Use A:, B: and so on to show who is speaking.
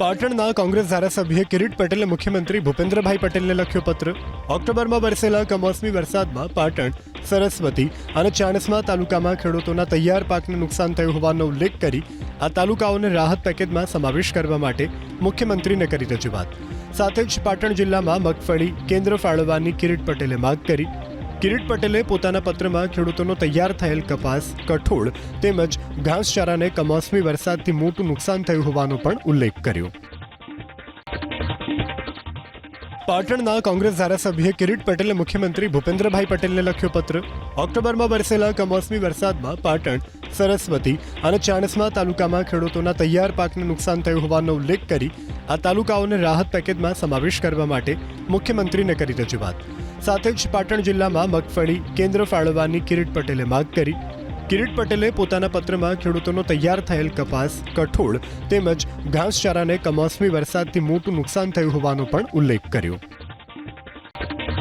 A: પાટણના કોંગ્રેસ ધારાસભ્ય કિરીટ પટેલે મુખ્યમંત્રી ભૂપેન્દ્રભાઈ પટેલને લખ્યો પત્ર. ઓક્ટોબરમાં વરસેલા કમોસમી વરસાદમાં પાટણ, સરસ્વતી અને ચાણસ્મા તાલુકામાં ખેડૂતોના તૈયાર પાકને નુકસાન થયું હોવાનો ઉલ્લેખ કરી આ તાલુકાઓને રાહત પેકેજમાં સમાવેશ કરવા માટે મુખ્યમંત્રીને કરી રજૂઆત. સાથે જ પાટણ જિલ્લામાં મગફળી, કેન્દ્ર ફાળવવાની કિરીટ પટેલે માગ કરી કિરીટ પટેલે પોતાના પત્રમાં ખેડૂતોનો તૈયાર થયેલ કપાસ, કઠોળ તેમજ ઘાસચારાને કમોસમી વરસાદથી મોટું નુકસાન થયું હોવાનો પણ ઉલ્લેખ કર્યો. પાટણના કોંગ્રેસ ધારાસભ્ય કિરીટ પટેલે મુખ્યમંત્રી ભૂપેન્દ્રભાઈ પટેલને લખ્યો પત્ર, ઓક્ટોબરમાં વરસેલા કમોસમી વરસાદમાં પાટણ, સરસ્વતી અને ચાણસ્મા તાલુકામાં ખેડૂતોના તૈયાર પાકને નુકસાન થયું હોવાનો ઉલ્લેખ કરી આ તાલુકાઓને રાહત પેકેજમાં સમાવેશ કરવા માટે મુખ્યમંત્રીને કરી રજૂઆત. સાથે જ પાટણ જિલ્લામાં મગફળી, કેન્દ્ર ફાળવવાની કિરીટ પટેલે માંગ કરી. કિરીટ પટેલે પોતાના પત્રમાં ખેડૂતોનો તૈયાર થયેલ કપાસ, કઠોળ તેમજ ઘાસચારાને કમોસમી વરસાદથી મોટું નુકસાન થયું હોવાનો પણ ઉલ્લેખ કર્યો.